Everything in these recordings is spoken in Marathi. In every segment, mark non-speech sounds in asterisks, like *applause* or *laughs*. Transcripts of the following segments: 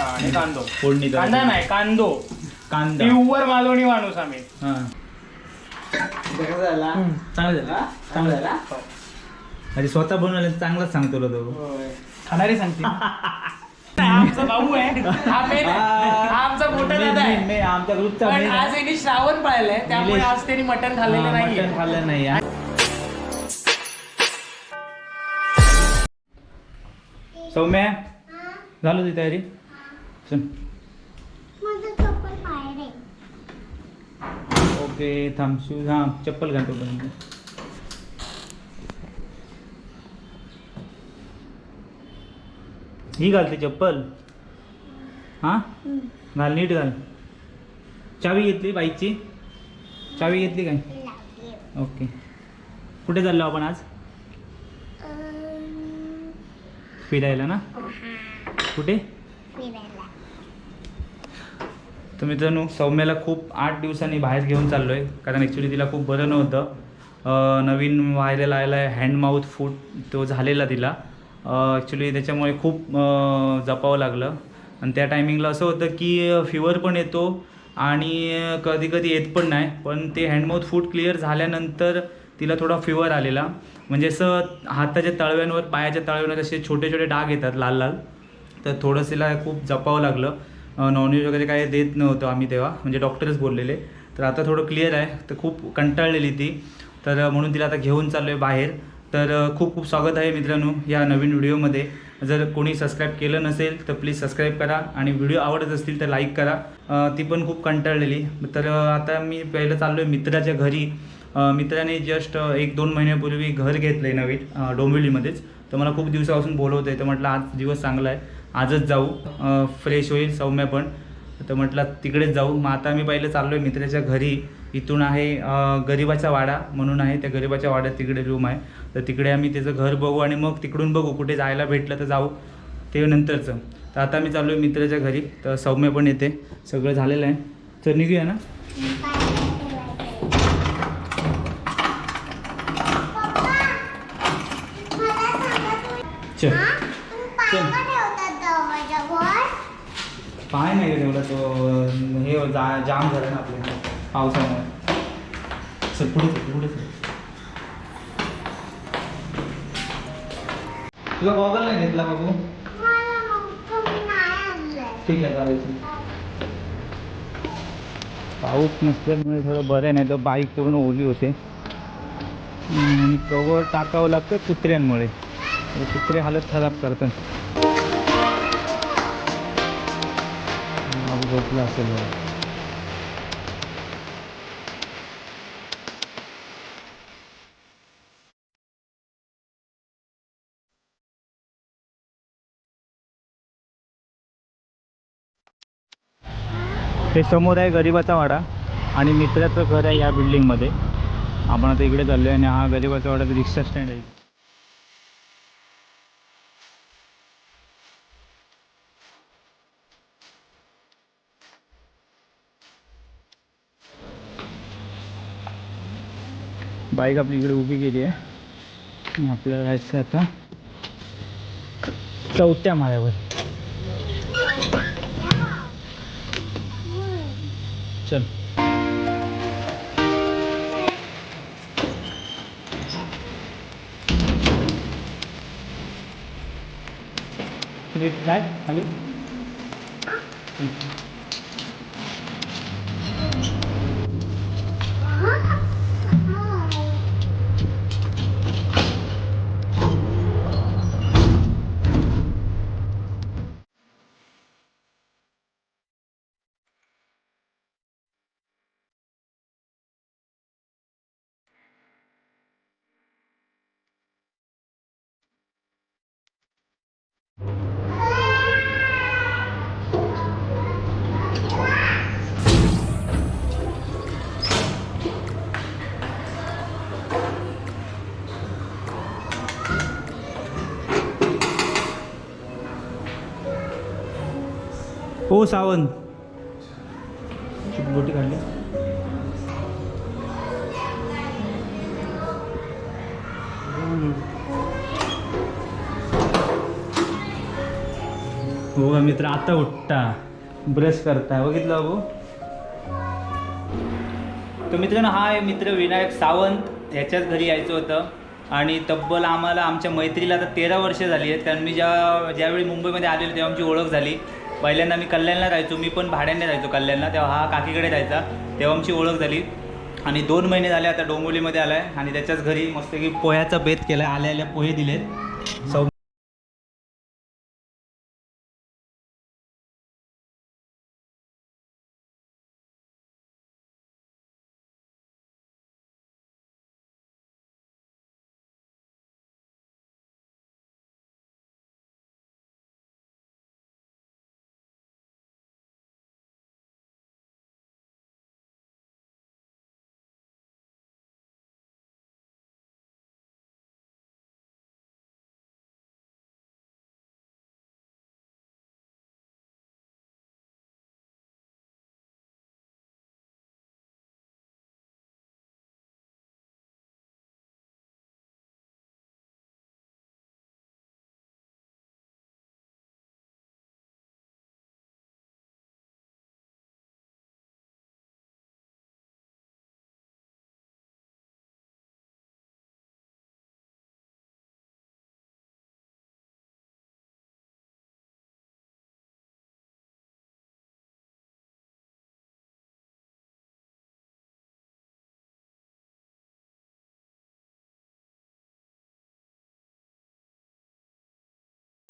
हा, आणि कांदो. फोडणी करायची. कांदा नाही कांदो. कांदा. प्युअर मालवणी माणूस आम्ही. हा. कसं झाला. चांगलं झालं. चांगलं झाला? अरे स्वतः बनवलं चांगलाच सांगतो रे तो. खाणारी सांगते. *laughs* आमचा भाऊ आहे. हा. main आहे. हा आमचा मोठा दादा आहे. मी- आमच्या ग्रुपचा पण main आज आहे. यांनी श्रावण पाळलंय त्यामुळे. आज त्यांनी मटण खाल्लेलं हा, नाहीये. मटण खाल्लं नाही. सौम्या झालं ती तयारी? चल. ओके थांब शूज हा चप्पल घालतो पण ही घालते चप्पल. हा? घाल नीट घाल. चावी घेतली बाईकची चावी घेतली काय? ओके. कुठे चाललो आपण आज? फिरायला ना? कुठे? तर मित्रांनो सौम्याला खूप आठ दिवसांनी बाहेर घेऊन चाललो आहे कारण ॲक्च्युली तिला खूप बरं नव्हतं. नवीन व्हायरल आलेला आहे हँड फूड तो झालेला तिला. ॲक्च्युली त्याच्यामुळे खूप जपावं लागलं. आणि त्या टायमिंगला असं होतं की फिवर पण येतो आणि कधी कधी येत पण नाही. पण ते हँडमाऊथ फूड क्लिअर झाल्यानंतर तिला थोडा फिवर आलेला. म्हणजे असं हाताच्या तळव्यांवर पायाच्या तळव्यांवर असे छोटे छोटे डाग येतात लाल लाल तर थोडंसं तिला खूप जपावं लागलं. नॉनव्हेज वगैरे काय देत नव्हतो आम्ही तेव्हा म्हणजे डॉक्टरच बोललेले. तर आता थोडं क्लिअर आहे तर खूप कंटाळलेली ती. तर म्हणून तिला आता घेऊन चाललो आहे बाहेर. तर खूप खूप स्वागत आहे मित्रांनो या नवीन व्हिडिओमध्ये. जर कोणी सबस्क्राईब केलं नसेल तर प्लीज सबस्क्राईब करा आणि व्हिडिओ आवडत असतील तर लाईक करा. ती पण खूप कंटाळलेली. तर आता मी पहिलं चाललो आहे मित्राच्या घरी. मित्राने जस्ट एक दोन महिन्यापूर्वी घर घेतलं आहे नवीन डोंबिवलीमध्येच. तर मला खूप दिवसापासून बोलवत आहे तर म्हटलं आज दिवस चांगला आहे आजच जाऊ फ्रेश होईल सौम्य पण. तर म्हटलं तिकडेच जाऊ. मग आता मी पहिलं चाललो आहे मित्राच्या घरी. इथून आहे गरिबाचा वाडा म्हणून आहे त्या गरिबाच्या वाड्यात तिकडे रूम आहे. तर तिकडे आम्ही त्याचं घर बघू आणि मग तिकडून बघू कुठे जायला भेटलं तर जाऊ ते नंतरचं. तर आता मी चाललो आहे मित्राच्या घरी. तर सौम्य पण येते. सगळं झालेलं आहे. तर निघूया ना? चल. पाय नाही ठेवला तो हे जा जाम झालं ना आपल्या पावसामुळे. चल पुढे चल पुढे चल. तुला गॉगल नाही घेतला बाबू? ठीक आहे चालेल पाऊस नसल्यामुळे थोडं बरं नाही तर बाईक पूर्ण ओली होते. आणि कवर टाकावं लागतं कुत्र्यांमुळे. हे हालत खराब करतात. बाबू झोपला असेल हे समोर आहे गरिबाचा वाडा आणि मित्राचं घर आहे या बिल्डिंगमध्ये आपण आता इकडे चाललो आहे आणि हा गरिबाचा वाडा रिक्षा स्टँड आहे. बाईक आपली इकडे उभी केली आहे. आपल्याला जायचं आता चौथ्या माळ्यावर. चल. काय खाली? हो सावंत. बोटी काढली. हो का मित्र आता उठता. ब्रश करता बघितलं बाबू? तर मित्रांनो हा आहे मित्र विनायक सावंत. ह्याच्याच घरी यायचं होतं. आणि तब्बल आम्हाला आमच्या मैत्रीला आता तेरा वर्ष झाली आहेत. कारण मी ज्या ज्यावेळी मुंबईमध्ये आलेलो तेव्हा आमची ओळख झाली. पहिल्यांदा मी कल्याणला राहायचो मी पण भाड्याने राहायचो कल्याणला. तेव्हा हा काकीकडे राहायचा तेव्हा आमची ओळख झाली. आणि दोन महिने झाले आता डोंबिवलीमध्ये आला आहे आणि त्याच्याच घरी मस्त की पोह्याचा बेत केला आल्या आल्या पोहे दिलेत. सौ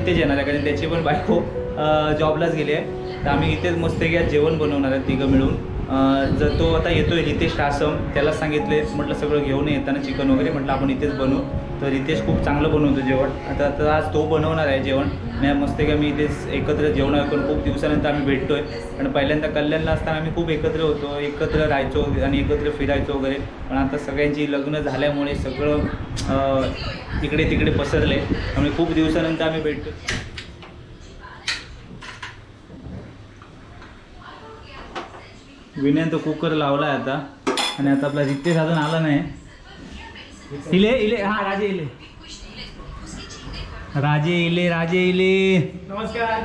इथेच येणार आहे कारण त्याची पण बायको जॉबलाच गेली आहे. तर आम्ही इथेच मस्त की जेवण बनवणार आहे तिघं मिळून. जर तो आता येतोय रितेश आसम त्याला सांगितले म्हटलं सगळं घेऊन येताना चिकन वगैरे म्हटलं आपण इथेच बनवू. तर रितेश खूप चांगलं बनवतो जेवण. आता तर आज तो बनवणार आहे जेवण. नाही मस्त की आम्ही इथेच एकत्र जेवण करून खूप दिवसानंतर आम्ही भेटतोय. पण पहिल्यांदा कल्याणला असताना आम्ही खूप एकत्र होतो. एकत्र राहायचो आणि एकत्र फिरायचो वगैरे. पण आता सगळ्यांची लग्न झाल्यामुळे सगळं तिकडे इकडे तिकडे पसरले. त्यामुळे खूप दिवसानंतर आम्ही भेटतो विनयन तो कुकर लावला आहे आता. आणि आता आपला रितेश अजून आला नाही. इले इले हा राजे इले. राजे इले राजे इले. नमस्कार.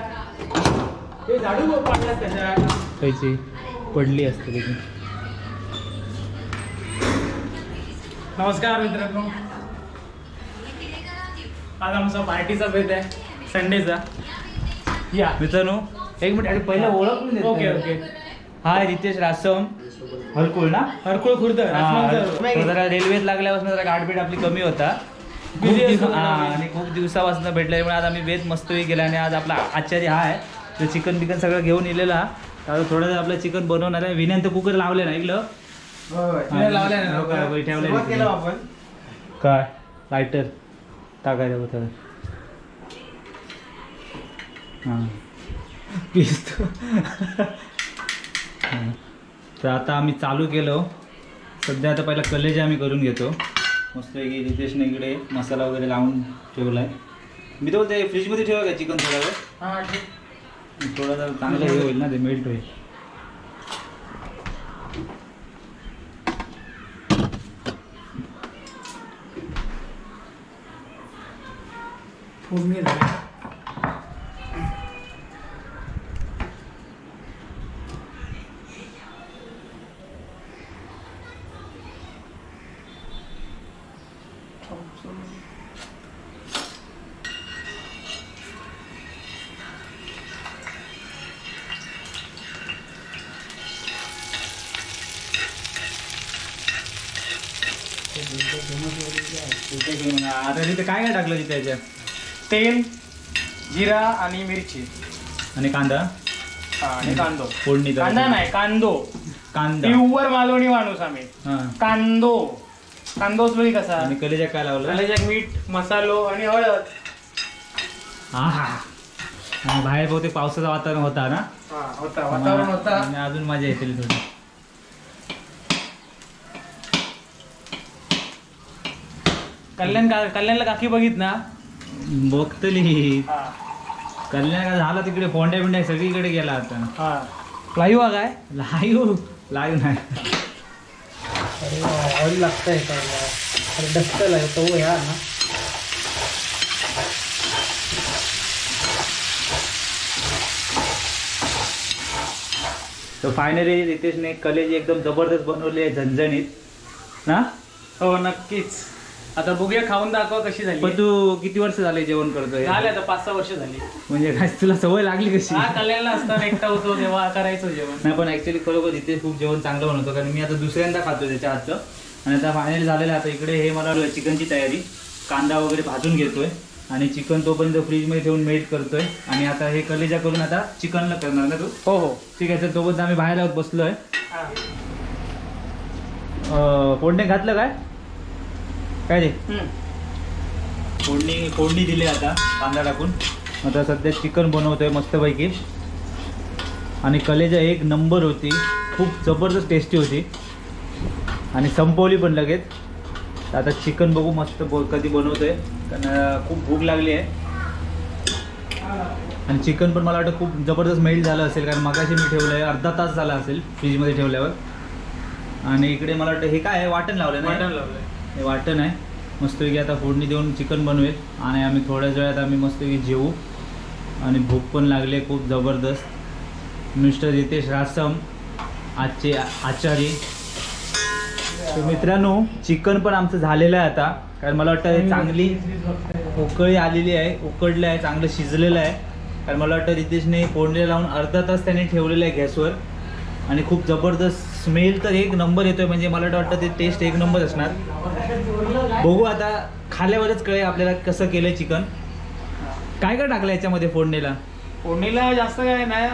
ते झाडू त्याच्यात. पडली असते त्याची. नमस्कार मित्रांनो. आज आमचा पार्टीचा बेत आहे. संडेचा या. मित्रांनो एक मिनिट अरे पहिला ओळख okay okay. Hi Ritesh Rasam. Harkul ना? हरकुळ खुर्द हा, जरा रेल्वेत लागल्यापासून जरा गाठभेट आपली कमी होता. खूप दिवस- हा. आणि खूप दिवसापासून भेटल्यामुळे आज आम्ही बेत मस्तही केला आणि आज आपला आचार्य हा आहे. तो चिकन बिकन सगळं घेऊन इलेला. आता थोडं जर आपलं चिकन बनवणार आहे. विनंत कुकर लावले ना ऐकलं? हो ठेवलंय सुरुवात. केलं आपण. काय? लायटर टाकायचं होतं हां. हां. तर आता आम्ही चालू केलो. सध्या आता पहिला कलेजा आम्ही करून घेतो. मस्त की रितेशने इकडे मसाला वगैरे लावून ठेवला आहे मी तर बोलते फ्रीजमध्ये ठेवा का चिकन थोडा वेळ? हा, ठीक. थोडा जर चांगलं हे होईल ना ते मेल्ट होईल. फोडणी झाली. आता तिथे काय काय टाकलं तिथे त्याच्यात तेल जिरा आणि मिरची. आणि कांदा? हा, आणि कांदो. फोडणी कांदा नाही कांदो. कांदा. प्युअर मालवणी माणूस आम्ही. हां. कांदो. कांदोच बघी कसा? आणि कलेजा काय लावलं? त्याच्यात मीठ मसालो आणि हळद. हा. हा आणि बाहेर बहुतेक पावसाचं वातावरण होता ना? हा होता. वातावरण होता. आणि अजून मजा येतील थोडी. कल्याण का कल्याणला काकी बघित ना? बघतली. हा. कल्याण का झाला तिकडे फोंड्या बिंड्या सगळीकडे गेला आता. हा. लाईव्ह काय? लाईव्ह लाईव्ह नाही. अरे ऑइल लागतंय अरे डस्टल आहे तो ह्या ना. तर फायनली रितेशने कलेजी एकदम जबरदस्त बनवली आहे झणझणीत. ना? हो नक्कीच. आता बघूया खाऊन दाखवा कशी झाली. पण तू किती वर्ष झाले जेवण करतोय? झाले आता पाच सहा वर्ष झाली. म्हणजे काय तुला सवय लागली कशी? हा कल्याणला असताना एकटा होतो तेव्हा करायचो जेवण. नाही पण ऍक्च्युली खरोखर इथे खूप जेवण चांगलं बनवतो कारण मी आता दुसऱ्यांदा खातो त्याच्या हातचं. आणि आता फायनली झालेलं आता इकडे हे मला चिकनची तयारी. कांदा वगैरे भाजून घेतोय. आणि चिकन तोपर्यंत फ्रीजमध्ये ठेवून मेल्ट करतोय. आणि आता हे कलेजा करून आता चिकनला करणार ना तू? हो हो. ठीक आहे तर तोपर्यंत आम्ही बाहेर आहोत बसलोय. फोडणी घातलं काय? काय रे? फोडणी फोडणी दिली आता कांदा टाकून. आता सध्या चिकन बनवतोय मस्तपैकी. आणि कलेजा एक नंबर होती. खूप जबरदस्त टेस्टी होती. आणि संपवली पण लगेच. आता चिकन बघू मस्त ब कधी बनवतोय. कारण खूप भूक लागली आहे. आणि चिकन पण मला वाटतं खूप जबरदस्त मेल्ट झालं असेल. कारण मगाशी मी ठेवलं आहे अर्धा तास झाला असेल फ्रीजमध्ये ठेवल्यावर. आणि इकडे मला वाटतं हे काय आहे? वाटण लावलं ना? मटण लावलंय. हे वाटण आहे. मस्तपैकी आता फोडणी देऊन चिकन बनवेल आणि आम्ही थोड्याच वेळात आम्ही मस्तपैकी जेवू. आणि भूक पण लागली आहे खूप जबरदस्त. मिस्टर रितेश रासम आजचे आचार्य. आचारी तर मित्रांनो चिकन पण आमचं झालेलं आहे आता. कारण मला वाटतं चांगली उकळी आलेली आहे उकडलं आहे चांगलं शिजलेलं आहे. कारण मला वाटतं रितेशने फोडणीला लावून अर्धा तास त्याने ठेवलेलं आहे गॅसवर. आणि खूप जबरदस्त स्मेल तर एक नंबर येतोय म्हणजे मला तर वाटतं ते टेस्ट एक नंबर असणार. बघू आता खाल्यावरच कळेल आपल्याला कसं केलंय चिकन काय काय टाकलं याच्यामध्ये फोडणीला? फोडणीला जास्त काय नाही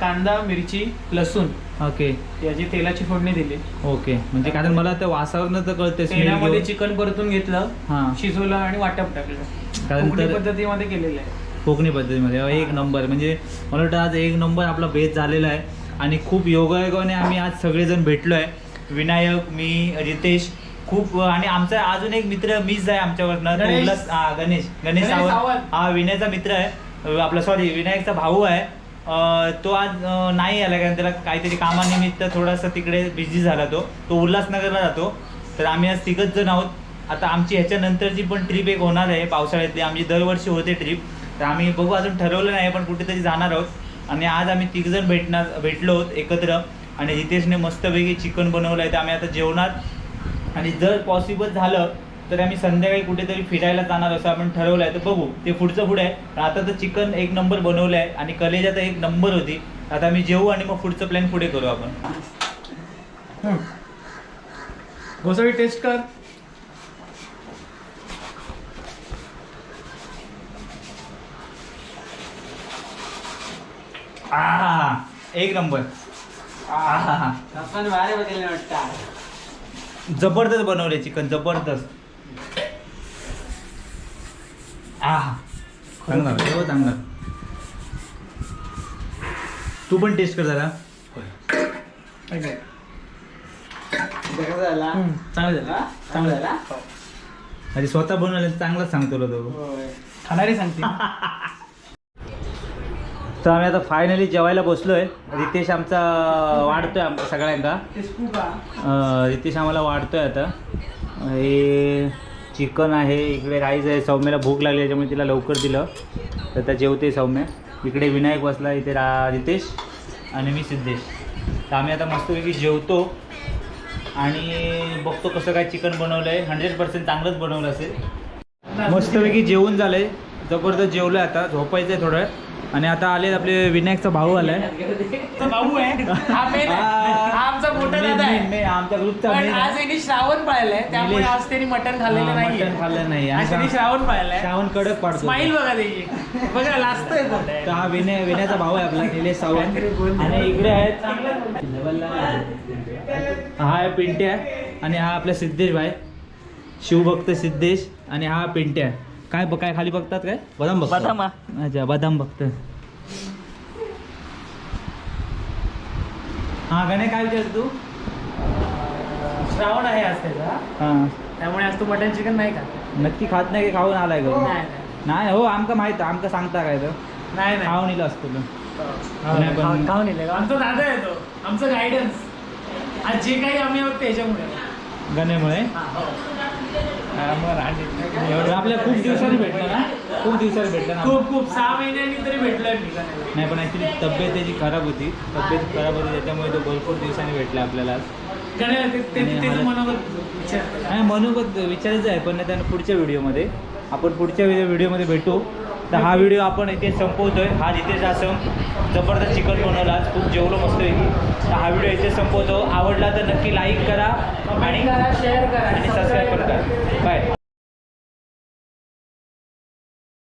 कांदा मिरची लसूण. ओके. याची तेलाची फोडणी दिली. ओके. म्हणजे कारण मला त्या वासावरनं तर कळते तेलामध्ये स्मेल चिकन परतून घेतलं हां. शिजवलं आणि वाटप टाकलं. कारण तर- पद्धतीमध्ये केलेलं आहे. कोकणी पद्धतीमध्ये. एक नंबर. म्हणजे मला वाटतं आज एक नंबर आपला बेत झालेला आहे. आणि खूप योगायोगाने आम्ही आज सगळेजण भेटलो आहे विनायक मी रितेश खूप आणि आमचा अजून एक मित्र मिस आहे आमच्यावरनं तो. उल्हास हा, गणेश. गणेश सावंत. हा विनयचा मित्र आहे. आपला सॉरी विनायकचा भाऊ आहे. अं, तो आज अं, नाही आला कारण त्याला काहीतरी कामानिमित्त थोडासा तिकडे बिझी झाला तो. तो उल्हासनगरला जातो. तर आम्ही आज तिघच जण आहोत. आता आमची ह्याच्यानंतरची पण ट्रिप एक होणार आहे. पावसाळ्यातली आमची दरवर्षी होते ट्रिप तर आम्ही बघू अजून ठरवलं नाही पण कुठेतरी जाणार आहोत. आणि आज आम्ही तिघजण भेटणार भेटलो आहोत एकत्र. आणि हितेशने मस्तपैकी चिकन बनवलं आहे तर आम्ही आता जेवणार. आणि जर पॉसिबल झालं तर आम्ही संध्याकाळी कुठेतरी फिरायला जाणार असं आपण ठरवलं आहे तर बघू ते पुढचं पुढे आहे. आता तर चिकन एक नंबर बनवलं आहे आणि कलेजा तर एक नंबर होती. आता आम्ही जेवू आणि मग पुढचं प्लॅन पुढे करू आपण. घोसळी टेस्ट कर. आहा एक नंबर. आपण वाटतं जबरदस्त बनवले चिकन जबरदस्त. आहा चांगला सर्व चांगला. तू पण टेस्ट कर जरा. कसं झाला. चांगलं झालं. हा? चांगलं झाला? म्हणजे स्वतः बनवलं चांगलाच सांगतो रे तो. होय. खाणारी सांगते. *laughs* तर आम्ही आता फायनली जेवायला बसलोय. रितेश आमचा वाढतोय आमचा सगळ्यांना रितेश आम्हाला वाढतोय आता. हे चिकन आहे इकडे राईस आहे. सौम्याला भूक लागली त्याच्यामुळे तिला लवकर दिलं. तर त्या जेवते सौम्य. इकडे विनायक बसला इथे रा रितेश आणि मी सिद्धेश. तर आम्ही आता मस्तपैकी जेवतो. आणि बघतो कसं काय चिकन बनवलं आहे हंड्रेड पर्सेंट चांगलंच बनवलं असेल. मस्तपैकी जेवून झालंय. जबरदस्त जेवलं आता. झोपायचं आहे थोडं आणि आता आले आपले विनायकचा भाऊ आलाय. भाऊ आहे. आहे. आमचा मोठा दादा आहे. आमच्या ग्रुपचा आज आहे. यांनी श्रावण पाळलाय त्यामुळे. आज त्यांनी मटण खाल्लेलं नाही खाल्लं नाही. आज त्यांनी श्रावण पाळलाय. श्रावण कडक पाडतो. स्माईल बघा त्याची. बघा पण. तर हा विनय विनयाचा भाऊ आहे आपला निलेश सावंत. आणि इकडे आहेत. हा आहे पिंट्या. आणि हा आपला सिद्धेश भाई. शिवभक्त सिद्धेश. आणि हा पिंट्या. काय ब- काय खाली बघतात काय? बदाम भक्त बदाम. अच्छा बदाम भक्त हा गणे काय विचारतो तू? श्रावण आहे आज त्याचा. हा. त्यामुळे आज तू मटन चिकन नाही खात. नक्की खात नाही की खाऊन आलाय ग? नाही नाही. हो आमका माहीत आहे, आमका सांगता काय तर नाही नाही. खाऊन येईल असतो तो. नाही, पण- खाऊन- खाऊन येईल आमचा दादा आहे तो. आमचं गायडन्स आज जे काही आम्ही आहोत त्याच्यामुळे. गण्यामुळे हा, हो. एवढं आपल्या खूप दिवसांनी भेटलो ना? खूप दिवसाला भेटला ना? खूप खूप. सहा महिन्यांनी तरी मी. गण्याला. नाही पण ॲक्च्युली तब्येत त्याची खराब होती. तब्येत खराब होती त्याच्यामुळे तो भरपूर दिवसांनी भेटला आपल्याला. नाही मनोगत विचारायचं आहे पण त्यानं पुढच्या व्हिडिओमध्ये. आपण पुढच्या व्हिडिओ व्हिडिओमध्ये भेटू. तर हा व्हिडिओ आपण इथे संपवतोय. हा इथेच असं जबरदस्त चिकन बनवला. आज खूप जेवलो मस्त तर हा व्हिडिओ इथे संपवतो. आवडला तर नक्की लाईक करा आणि कमेंट करा शेअर करा. आणि सबस्क्राईब करा. बाय